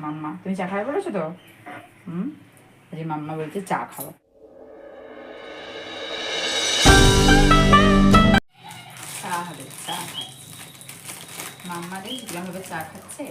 মাম্মা, তুমি চা খাবে বলেছ তো? হুম? আজকে মাম্মা বলছে চা খাব। চা হবে, চা খাচ্ছে। মাম্মা কিরমভাবে চা খাচ্ছে?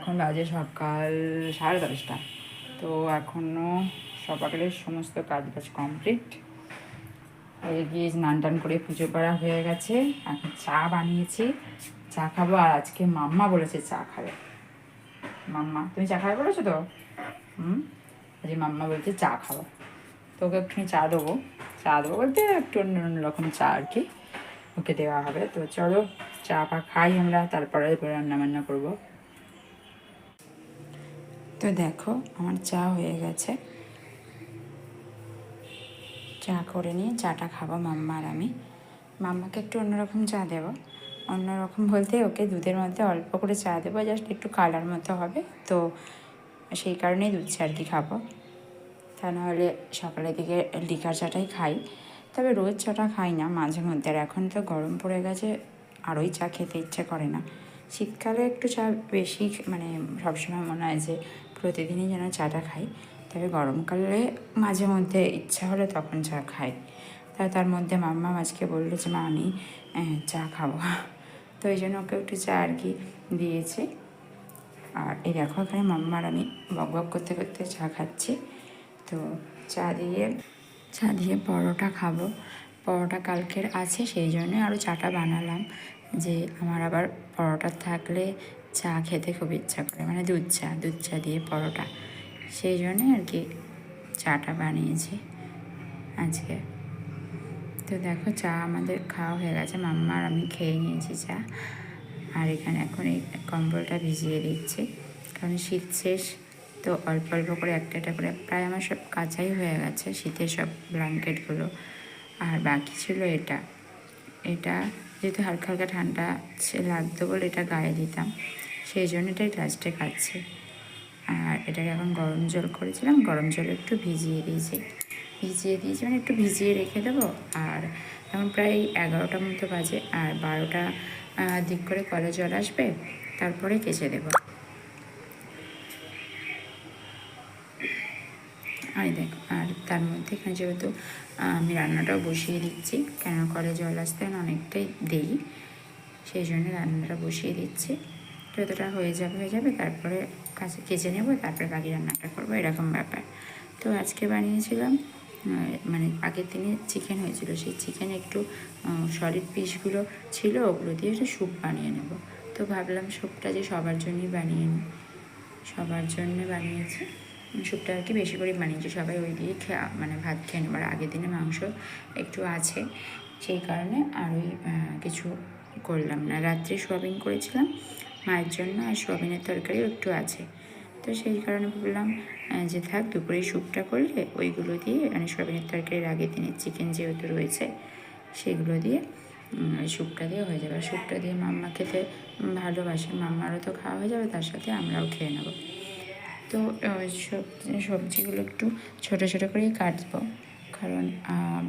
এখন বাজে সকাল সাড়ে দশটা। তো এখনও সকালের সমস্ত কাজ বাজ কমপ্লিট। হয়ে গিয়ে স্নান টান করে পুজো করা হয়ে গেছে। এখন চা বানিয়েছি। চা খাব আর আজকে মাম্মা বলেছে চা খাবে। মাম্মা, তুমি চা খাবে বলেছ তো? হুম? আজকে মাম্মা বলছে চা খাব। তো ওকে একটুখানি চা দেবো। চা দেবো বলতে একটু অন্য অন্য রকম চা আর কি। ওকে দেওয়া হবে। তো চলো চা পা খাই আমরা, তারপরে রান্না বান্না করব। তো দেখো, আমার চা হয়ে গেছে। চা করে নিয়ে চাটা খাব মাম্মা আর আমি। মাম্মাকে একটু অন্যরকম চা দেবো। অন্যরকম বলতে ওকে দুধের মধ্যে অল্প করে চা দেবো, জাস্ট একটু কালার মতো হবে। তো সেই কারণেই দুধ চা আর কি খাব। তা নাহলে সকালের দিকে লিকার চাটাই খাই। তবে রোজ চাটা খাই না, মাঝে মধ্যে। আর এখন তো গরম পড়ে গেছে, আরোই চা খেতে ইচ্ছে করে না। শীতকালে একটু চা বেশি মানে সবসময় মনে হয় যে প্রতিদিনই যেন চাটা খাই। তবে গরমকালে মাঝে মধ্যে ইচ্ছা হলে তখন চা খাই। তা তার মধ্যে মাম্মা আজকে বলল যে, মা, আমি চা খাব। তো এই জন্য ওকে একটু চা আর কি দিয়েছি। আর এই দেখো, এখানে মাম্মার আমি বক বক করতে করতে চা খাচ্ছি। তো চা দিয়ে চা দিয়ে পরোটা খাব। পরোটা কালকের আছে, সেই জন্য আরও চাটা বানালাম। যে, আমার আবার পরোটা থাকলে চা খেতে খুব ইচ্ছা করে মানে দুধ চা দুধ চা দিয়ে পরোটা। সেই জন্যে আর কি চাটা বানিয়েছি আজকে। তো দেখো চা আমাদের খাওয়া হয়ে গেছে, মাম্মা আর আমি খেয়ে নিয়েছি চা। আর এখানে এখন এই কম্বলটা ভিজিয়ে দিচ্ছি, কারণ শীত শেষ, তো অল্প অল্প করে একটা একটা করে, প্রায় আমার সব কাঁচাই হয়ে গেছে, শীতের সব ব্ল্যাঙ্কেটগুলো আর বাকি ছিল এটা। এটা যেহেতু হালকা হালকা ঠান্ডা লাগতো বলে এটা গায়ে দিতাম, সেই জন্য এটাই লাস্টে খাচ্ছি আর এটাকে এখন গরম জল করেছিলাম, গরম জল একটু ভিজিয়ে দিয়েছি। ভিজিয়ে দিয়েছি মানে একটু ভিজিয়ে রেখে দেবো। আর এখন প্রায় এগারোটা মতো বাজে, আর বারোটা দিক করে কলে জল আসবে, তারপরে কেচে দেবো। আর দেখো। তার মধ্যে এখানে যেহেতু আমি রান্নাটাও বসিয়ে দিচ্ছি কেন কলে জল আসতে অনেকটাই দেরি, সেই জন্য রান্নাটা বসিয়ে দিচ্ছি। যতটা হয়ে যাবে হয়ে যাবে, তারপরে কাছে কেচে নেব, তারপরে বাকি রান্নাটা করব, এরকম ব্যাপার। তো আজকে বানিয়েছিলাম মানে আগের দিনে চিকেন হয়েছিল, সেই চিকেন একটু সলিড পিসগুলো ছিল, ওগুলো দিয়ে একটু স্যুপ বানিয়ে নেব। তো ভাবলাম স্যুপটা যে সবার জন্যই বানিয়ে নিই সবার জন্য বানিয়েছি। স্যুপটা আর কি বেশি করে বানিয়েছি সবাই ওই দিয়ে খেয়া মানে ভাত খেয়ে নেবার আগের দিনে মাংস একটু আছে সেই কারণে আর ওই কিছু করলাম না। রাত্রে সোয়াবিন করেছিলাম মায়ের জন্য আর সোয়াবিনের তরকারিও একটু আছে। তো সেই কারণে আহ, যে থাক দুপুরে স্যুপটা করলে ওইগুলো দিয়ে মানে সোয়াবিনের তরকারির আগের দিনের চিকেন যেহেতু রয়েছে সেগুলো দিয়ে স্যুপটা দিয়ে হয়ে যাবে। আর স্যুপটা দিয়ে মাম্মা খেতে ভালোবাসে। মাম্মারও তো খাওয়া হয়ে যাবে তার সাথে আমরাও খেয়ে নেব। তো সবজিগুলো একটু ছোটো ছোটো করেই কাটবো। কারণ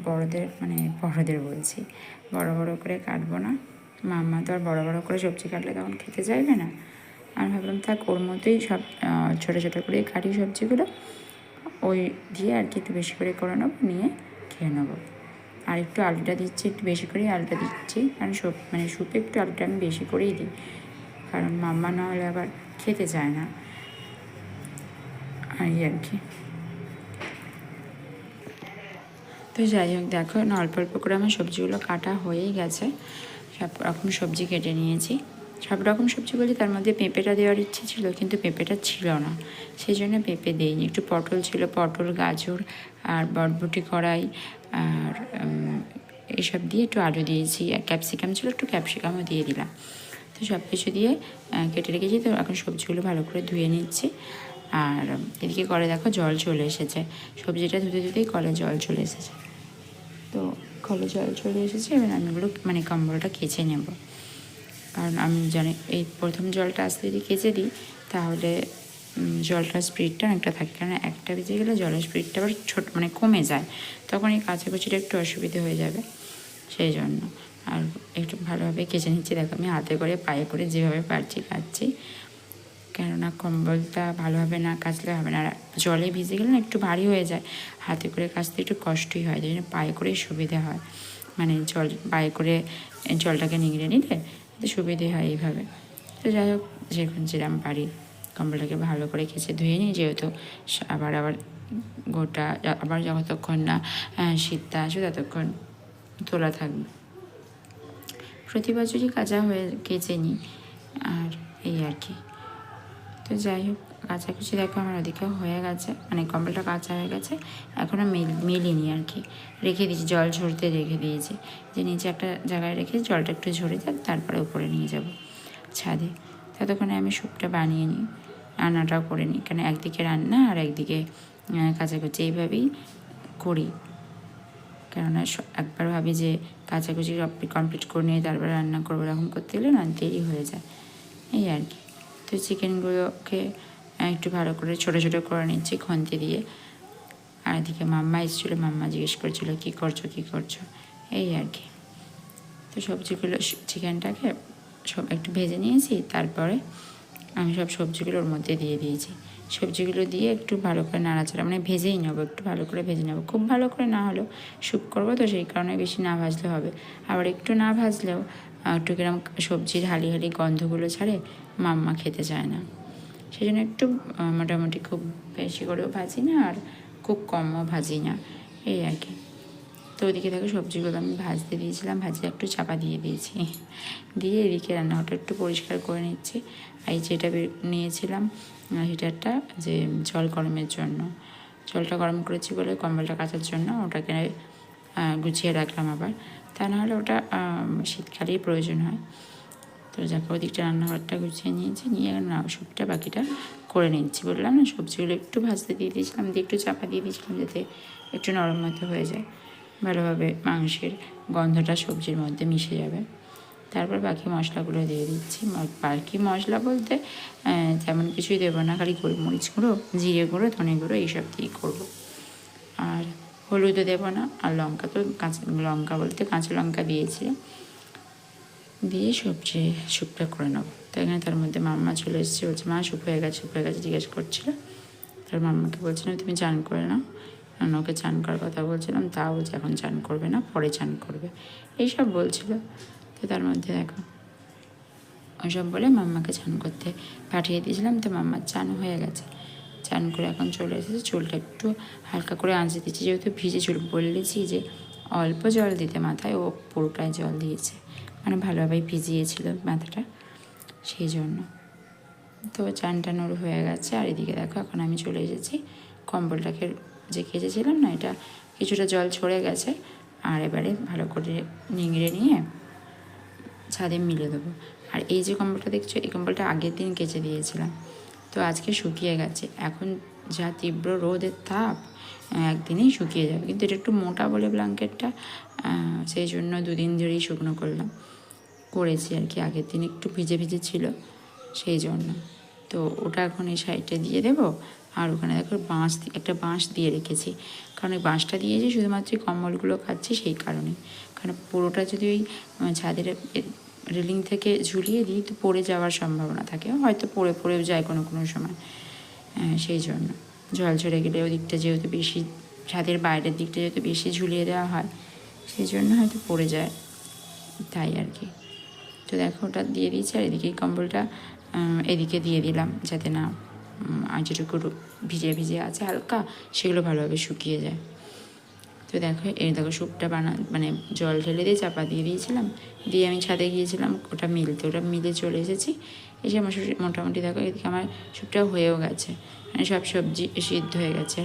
বড়দের মানে বড়দের বলছি, বড় বড় করে কাটবো না। মাম্মা তো আর বড় বড় করে সবজি কাটলে তখন খেতে চাইবে না। আমি ভাবলাম, থাক, ওর মতোই সব ছোটো ছোটো করেই কাটি সবজিগুলো। ওই দিয়ে আর কি একটু বেশি করে করে নেব, নিয়ে খেয়ে নেব। আর একটু আলুটা দিচ্ছি, একটু বেশি করেই আলুটা দিচ্ছি। কারণ সব মানে সুপে একটু আলুটা আমি বেশি করেই দিই। কারণ মাম্মা না হলে আবার খেতে চায় না। এই আর কি। তো যাই হোক দেখো অল্প অল্প করে আমার সবজিগুলো কাটা হয়েই গেছে। সব রকম সবজি কেটে নিয়েছি। সব রকম সবজি বলি তার মধ্যে পেঁপেটা দেওয়ার ইচ্ছে ছিল কিন্তু পেঁপেটা ছিল না। সেই জন্য পেঁপে দিইনি। একটু পটল ছিল পটল গাজর আর বটবটি কড়াই আর উম, এইসব দিয়ে একটু আলু দিয়েছি। আর ক্যাপসিকাম ছিল একটু ক্যাপসিকামও দিয়ে দিলাম। তো সব কিছু দিয়ে কেটে রেখেছি। তো এখন সবজিগুলো ভালো করে ধুয়ে নিচ্ছি। আর এদিকে কলে দেখো জল চলে এসেছে। সবজিটা ধুতে ধুতেই কলে জল চলে এসেছে। তো কলে জল চলে এসেছে, এবার আমি এগুলো মানে কম্বলটা কেচে নেব। কারণ আমি জানি এই প্রথম জলটা আসতে যদি কেচে দিই, তাহলে জলটার স্পিডটা অনেকটা থাকে। কারণ একটা বেজে গেলে জলের স্পিডটা আবার ছোট মানে কমে যায়। তখন এই কাচাকুচিটা একটু অসুবিধে হয়ে যাবে। সেই জন্য। আর একটু ভালোভাবে কেচে নিচ্ছি। দেখো আমি হাতে করে পায়ে করে যেভাবে পারছি কাচ্ছি কেননা কম্বলটা ভালোভাবে না কাচলে হবে না। আর জলে ভিজে গেলে না একটু ভারী হয়ে যায়। হাতে করে কাচতে একটু কষ্টই হয়, যেন পায়ে করেই সুবিধে হয়। মানে জল, পায়ে করে জলটাকে নিংড়ে নিলে সুবিধে হয় এইভাবে। তো যাই হোক, যেরকম যেরকম পারি কম্বলটাকে ভালো করে কেচে ধুয়ে নিই, যেহেতু আবার আবার গোটা, আবার যতক্ষণ না শীতটা আসবে ততক্ষণ তোলা থাকবে। প্রতি বছরই কাঁচা হয়ে কেচে নিই, আর এই আর কি। তো যাই হোক কাচাকুচি দেখো আমার ওদিকে হয়ে গেছে। মানে কম্বলটা কাঁচা হয়ে গেছে এখনও মিল মিলিনি আর কি। রেখে দিয়েছি জল ঝরতে রেখে দিয়েছি। যে নিচে একটা জায়গায় রেখে জলটা একটু ঝরে যাক তারপরে উপরে নিয়ে যাব ছাদে। ততক্ষণে আমি স্যুপটা বানিয়ে নিই রান্নাটাও করে নিই। কারণ একদিকে রান্না আর একদিকে আহ, কাচাকুচি এইভাবেই করি। কেননা একবার ভাবি যে কাচাকুচি কমপ্লিট করে নিয়ে তারপরে রান্না করব এরকম করতে গেলে না দেরি হয়ে যায়। এই আর কি। তো চিকেনগুলোকে একটু ভালো করে ছোটো ছোটো করে নিচ্ছি খন্তি দিয়ে। আর এদিকে মাম্মা এসেছিল, মাম্মা জিজ্ঞেস করছিল, কি করছ কি করছ? এই আর কি। তো সবজিগুলো চিকেনটাকে সব একটু ভেজে নিয়েছি, তারপরে আমি সব সবজিগুলো ওর মধ্যে দিয়ে দিয়েছি। সবজিগুলো দিয়ে একটু ভালো করে নাড়াচাড়া মানে ভেজেই নেব, একটু ভালো করে ভেজে নেব। খুব ভালো করে না হলেও স্যুপ করব তো সেই কারণে বেশি না ভাজলে হবে। আবার একটু না ভাজলেও একটু কিরম সবজির হালি হালি গন্ধগুলো ছাড়ে মাম্মা খেতে চায় না। সেই জন্য একটু মোটামুটি খুব বেশি করেও ভাজি না আর খুব কমও ভাজি না। এই আর কি। তো ওদিকে দেখো সবজিগুলো আমি ভাজতে দিয়েছিলাম ভাজতে একটু চাপা দিয়ে দিয়েছি। দিয়ে এদিকে রান্নাঘরটা একটু পরিষ্কার করে নিচ্ছি। আর যেটা নিয়েছিলাম হিটারটা যে জল গরমের জন্য। জলটা গরম করেছি বলে কম্বলটা কাচার জন্য, ওটাকে গুছিয়ে রাখলাম আবার। তা নাহলে ওটা শীতকালেই প্রয়োজন হয়। তো যাকে, ওদিকটা রান্নাঘরটা গুছিয়ে নিয়েছি, নিয়ে না সবটা বাকিটা করে নিচ্ছি। বললাম না, সবজিগুলো একটু ভাজতে দিয়ে দিয়েছিলাম, দিয়ে একটু চাপা দিয়ে দিয়েছিলাম যাতে একটু নরম মতো হয়ে যায়। ভালোভাবে মাংসের গন্ধটা সবজির মধ্যে মিশে যাবে। তারপর বাকি মশলাগুলো দিয়ে দিচ্ছি। বাকি মশলা বলতে তেমন কিছুই দেবো না, খালি গোলমরিচ গুঁড়ো, জিরে গুঁড়ো, ধনে গুঁড়ো, এইসব দিয়েই করব। আর হলুদও দেবো না, আর লঙ্কা তো কাঁচা, লঙ্কা বলতে কাঁচা লঙ্কা দিয়েছি। দিয়ে সবজি স্যুপটা করে নেব। তো এখানে তার মধ্যে মাম্মা চলে এসেছে, বলছে, মা স্যুপ হয়ে গেছে স্যুপ হয়ে গেছে। জিজ্ঞেস করছিল। তার মাম্মাকে বলছিলাম তুমি চান করে নাও। কারণ ওকে চান করার কথা বলছিলাম, তা বলছে এখন চান করবে না, পরে চান করবে। এইসব বলছিল। তো তার মধ্যে দেখো, ওইসব বলে মাম্মাকে চান করতে পাঠিয়ে দিয়েছিলাম। তো মাম্মার চান হয়ে গেছে। চান করে এখন চলে এসেছে। চুলটা একটু হালকা করে আঁচড়ে দিচ্ছি যেহেতু ভিজে চুল বলেছি যে অল্প জল দিতে মাথায়, ও পুরোটাই জল দিয়েছে। মানে ভালোভাবেই ভিজিয়েছিল মাথাটা। সেই জন্য। তো চান টানুর হয়ে গেছে। আর এদিকে দেখো, এখন আমি চলে এসেছি কম্বলটাকে যে কেচেছিলাম না, এটা কিছুটা জল ছড়ে গেছে। আর এবারে ভালো করে নিংড়ে নিয়ে ছাদে মিলে দেবো। আর এই যে কম্বলটা দেখছ, এই কম্বলটা আগের দিন কেচে দিয়েছিলাম। তো আজকে শুকিয়ে গেছে। এখন যা তীব্র রোদের তাপ একদিনেই শুকিয়ে যাবে। কিন্তু এটা একটু মোটা বলে ব্ল্যাঙ্কেটটা সেই জন্য দুদিন ধরেই শুকনো করলাম। করেছি আর কি, আগের দিন একটু ভিজে ভিজে ছিল, সেই জন্য। তো ওটা এখন এই সাইডে দিয়ে দেবো। আর ওখানে দেখো বাঁশ একটা বাঁশ দিয়ে রেখেছি। কারণ ওই বাঁশটা দিয়েছি শুধুমাত্র কম্বলগুলো খাচ্ছি সেই কারণে। কারণ পুরোটা যদি ওই ছাদের রেলিং থেকে ঝুলিয়ে দিই তো পড়ে যাওয়ার সম্ভাবনা থাকে। হয়তো পড়ে, পড়েও যায় কোনো কোনো সময়। সেই জন্য। জল ঝরে গেলে ওই দিকটা যেহেতু বেশি, ছাদের বাইরের দিকটা যেহেতু বেশি ঝুলিয়ে দেওয়া হয়, সেই জন্য হয়তো পড়ে যায়। তাই আর কি। তো দেখো ওটা দিয়ে দিয়েছি আর এদিকে কম্বলটা এদিকে দিয়ে দিলাম যাতে না আর যেটুকু ভিজে ভিজে আছে, হালকা সেগুলো ভালোভাবে শুকিয়ে যায়। তো দেখো, এই দেখো স্যুপটা বানা মানে জল ঢেলে দিয়ে চাপা দিয়ে দিয়েছিলাম, দিয়ে আমি ছাদে গিয়েছিলাম, ওটা মিলতে, ওটা মিলে চলে এসেছি। এসে আমার মোটামুটি দেখো, এদিকে আমার স্যুপটা হয়েও গেছে মানে সব সবজি সিদ্ধ হয়ে গেছে।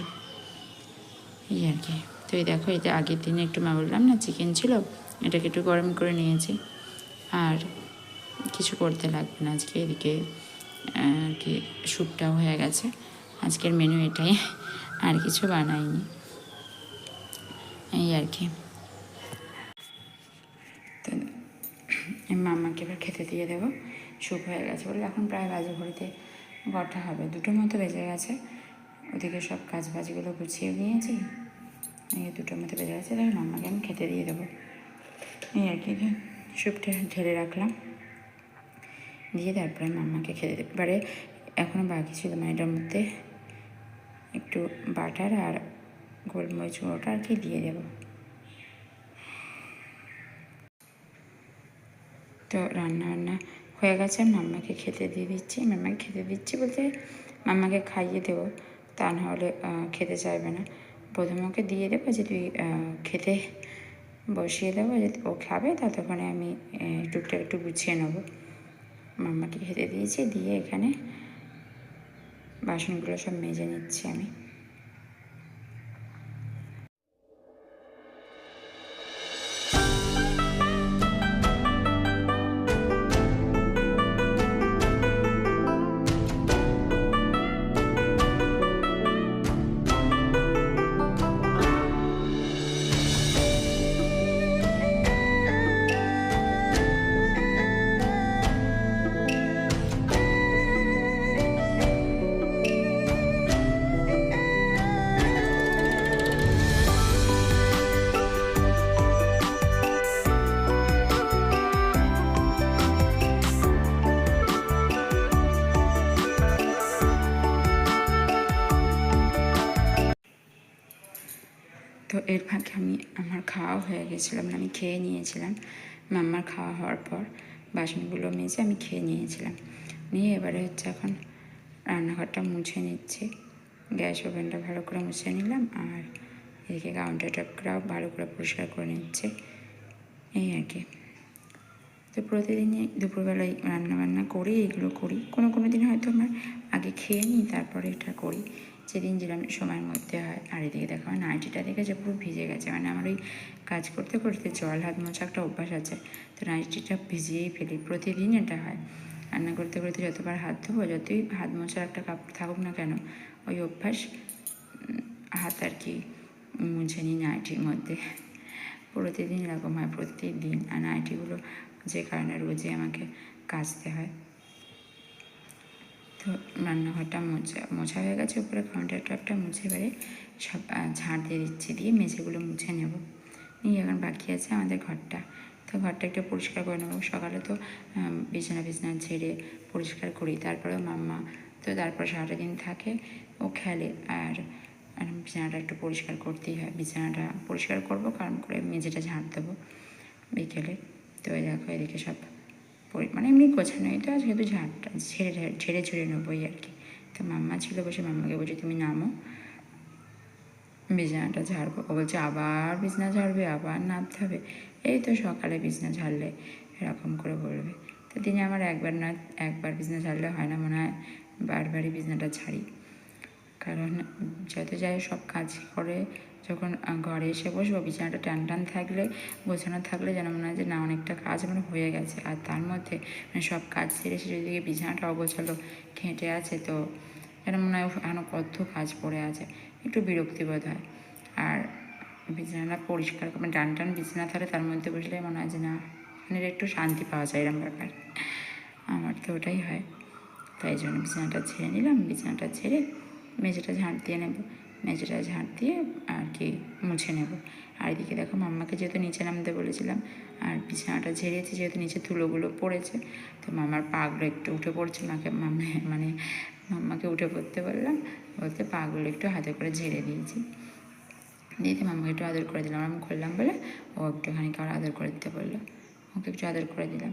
এই আর কি। তো এই দেখো, এটা আগের দিনে একটু মা বললাম না, চিকেন ছিল, এটাকে একটু গরম করে নিয়েছি। আর কিছু করতে লাগবে না আজকে, এদিকে আর কি স্যুপটাও হয়ে গেছে। আজকের মেনু এটাই, আর কিছু বানাইনি। এই আর কি। তো আমি মাম্মাকে এবার খেতে দিয়ে দেবো। স্যুপ হয়ে গেছে বলে এখন প্রায় বাজে, ঘড়িতে কটা হবে। দুটোর মতো বেজে গেছে। ওদিকে সব কাজ বাজগুলো গুছিয়ে নিয়েছি। এই দুটোর মতো বেজে গেছে তাহলে মাম্মাকে আমি খেতে দিয়ে দেবো। এই আর কি, স্যুপটা ঢেলে রাখলাম। দিয়ে তারপরে মাম্মাকে খেতে দেবো এবারে এখনও বাকি ছিল মানে এটার মধ্যে একটু বাটার আর গোলমরিচ গুঁড়োটা আর কি দিয়ে দেবো। তো রান্না বান্না হয়ে গেছে, মাম্মাকে খেতে দিয়ে দিচ্ছি। মাম্মাকে খেতে দিচ্ছি বলতে মাম্মাকে খাইয়ে দেবো, তা নাহলে খেতে চাইবে না। প্রথমে ওকে দিয়ে দেবো যে তুই খেতে বসিয়ে দেবো যে ও খাবে, ততক্ষণে আমি টুকটাক একটু গুছিয়ে নেব। মাম্মাকে খেতে দিয়েছি দিয়ে এখানে বাসনগুলো সব মেজে নিচ্ছি আমি। এর ফাঁকে আমি আমার খাওয়া হয়ে গেছিলাম মানে আমি খেয়ে নিয়েছিলাম। মাম্মার খাওয়া হওয়ার পর বাসনগুলো মেজে আমি খেয়ে নিয়েছিলাম। নিয়ে এবারে হচ্ছে এখন রান্নাঘরটা মুছে নিচ্ছি। গ্যাস ওভেনটা ভালো করে মুছে নিলাম আর এদিকে কাউন্টার টপটাও ভালো করে পরিষ্কার করে নিচ্ছে। এই আর কি। তো প্রতিদিনই দুপুরবেলায় রান্না বান্না করি, এগুলো করি। কোনো কোনো দিন হয়তো আমার আগে খেয়ে নিই, তারপরে এটা করি। যেদিন যেরকম সময়ের মধ্যে হয়, আর এদিকে দেখো আমার নাইটিটা দেখে যে পুরো ভিজে গেছে। মানে আমার ওই কাজ করতে করতে জল, হাত মোছা একটা অভ্যাস আছে, তো নাইটিটা ভিজিয়েই ফেলি। প্রতিদিন এটা হয়। রান্না করতে করতে যতবার হাত ধোবো, যতই হাত মোছার একটা কাপড় থাকুক না কেন, ওই অভ্যাস হাত আর কি মুছে নিই নাইটির মধ্যে। প্রতিদিন এরকম হয়, প্রতিদিন। আর নাইটিগুলো যে কারণে রোজই আমাকে কাচতে হয়। রান্নাঘরটা মোছা মোছা হয়ে গেছে, উপরে কাউন্টার টপটা মুছে এবারে সব ঝাড় দিয়ে দিচ্ছি, দিয়ে মেঝেগুলো মুছে নেব। নিয়ে এখন বাকি আছে আমাদের ঘরটা। তো ঘরটা একটু পরিষ্কার করে নেব। সকালে তো বিছানা বিছানা ঝেড়ে পরিষ্কার করি, তারপরেও মাম্মা তো তারপর সারাটা দিন থাকে, ও খেলে। আর বিছানাটা একটু পরিষ্কার করতেই হয়, বিছানাটা পরিষ্কার করব কারণ করে মেঝেটা ঝাড় দেবো বিকেলে। তো দেখো, এদিকে সব মানে এমনি গোছানো, এটা যেহেতু ঝাড়টা ঝেড়ে ঝেড়ে- ঝেড়ে ঝেড়ে নেব এই আর কি। তো মাম্মা ছিল বসে, মাম্মাকে বলছে, তুমি নামো। বিছানাটা ঝাড়বো। ও বলছে, আবার বিছানা ঝাড়বে, আবার নামতে হবে। এই তো সকালে বিছানা ঝাড়লে এরকম করে বলবে। তো দিনে আমার একবার না, একবার বিছানা ঝাড়লে হয় না, মনে হয় বারবারই বিছানাটা ঝাড়ি। কারণ যত যাই সব কাজ করে যখন ঘরে এসে বসবো, বিছানাটা টান টান থাকলে, গোছানো থাকলে যেন মনে হয় যে না, অনেকটা কাজ আমার হয়ে গেছে। আর তার মধ্যে মানে সব কাজ সেরে এসে যদি বিছানাটা অগোছালো, খেঁটে আছে, তো যেন মনে হয় এখনও কত কাজ পড়ে আছে। একটু বিরক্তিবোধ হয়। আর বিছানাটা পরিষ্কার মানে টান টান বিছানা থাকলে তার মধ্যে বসলে মনে হয় যে না মানে একটু শান্তি পাওয়া যায় এরকম ব্যাপার। আমার তো ওটাই হয়। তাই জন্য বিছানাটা ছেড়ে নিলাম, বিছানাটা ছেড়ে মেঝেটা ঝাঁট দিয়ে নেব। মেঝেটা ঝাঁট দিয়ে আর কি মুছে নেব। আর এদিকে দেখো মাম্মাকে যেহেতু নিচে নামতে বলেছিলাম, আর বিছানাটা ঝেড়েছি যেহেতু নিচে ধুলোগুলো পড়েছে, তো মামার পাগুলো একটু উঠে পড়ছে, মাকে, মামা মানে মাম্মাকে উঠে পড়তে বললাম, বলতে পাগুলো একটু হাতে করে ঝেড়ে দিয়েছি। দিদি মামাকে একটু আদর করে দিলাম, আমি করলাম বলে ও একটুখানি কারও আদর করে দিতে বলল, ওকে একটু আদর করে দিলাম।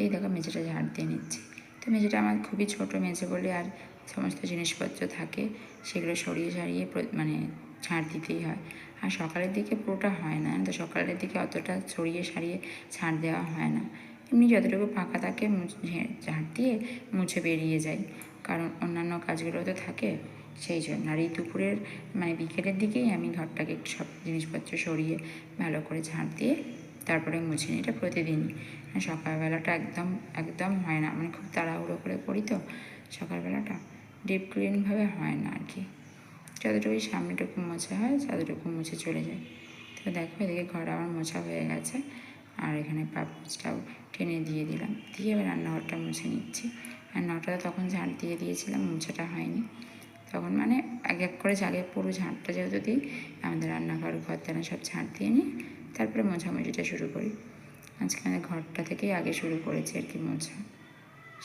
এই দেখো মেঝেটা ঝাড় দিয়ে নিচ্ছি। তো মেঝেটা আমার খুবই ছোটো মেঝে বলে আর সমস্ত জিনিসপত্র থাকে, সেগুলো সরিয়ে সারিয়ে মানে ছাড় দিতেই হয়। আর সকালের দিকে পুরোটা হয় না, তো সকালের দিকে অতটা সরিয়ে সারিয়ে ছাড় দেওয়া হয় না। এমনি যতটুকু ফাঁকা থাকে ঝাড় দিয়ে মুছে বেরিয়ে যাই। কারণ অন্যান্য কাজগুলো তো থাকে, সেই জন্য। আর এই দুপুরের মানে বিকেলের দিকেই আমি ঘরটাকে একটু সব জিনিসপত্র সরিয়ে ভালো করে ঝাড় দিয়ে তারপরে মুছে নিই। এটা প্রতিদিন মানে সকালবেলাটা একদম একদম হয় না। মানে খুব তাড়াহুড়ো করে করি তো সকালবেলাটা। ডিপ ক্লিনভাবে হয় না আর কি। যতটুকু সামনেটুকু মোছা হয়, ততটুকু মুছে চলে যায়। তো দেখো এদিকে ঘর আমার মোছা হয়ে গেছে। আর এখানে পাপোচটাও টেনে দিয়ে দিলাম। দিয়ে এবার রান্নাঘরটা মুছে নিচ্ছি। রান্নাঘরটা তখন ঝাঁট দিয়ে দিয়েছিলাম, মোছাটা হয়নি। তখন মানে এক এক করে আগে পুরো ঝাঁটটা যেহেতু দিই, আমাদের রান্নাঘর, ঘর দানা সব ঝাঁট দিয়ে নিই, তারপরে মোছামুছিটা শুরু করি। আজকে আমাদের ঘরটা থেকেই আগে শুরু করেছি আর কি মোছা।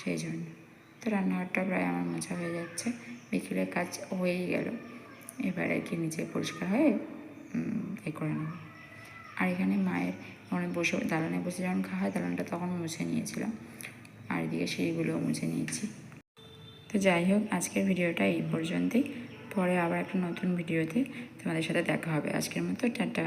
সেই জন্য। তো রান্নাঘরটা প্রায় আমার মোছা হয়ে যাচ্ছে। বিকেলের কাজ হয়েই গেল। এবার আর কি নিচে পরিষ্কার হয়ে এ করে নেব। আর এখানে মায়ের ওখানে বসে, দালানে বসে যখন খাওয়া হয়, দালানটা তখন মুছে নিয়েছিলাম। আর এদিকে সেইগুলোও মুছে নিয়েছি। তো যাই হোক, আজকের ভিডিওটা এই পর্যন্তই। পরে আবার একটা নতুন ভিডিওতে তোমাদের সাথে দেখা হবে। আজকের মতো টাটা।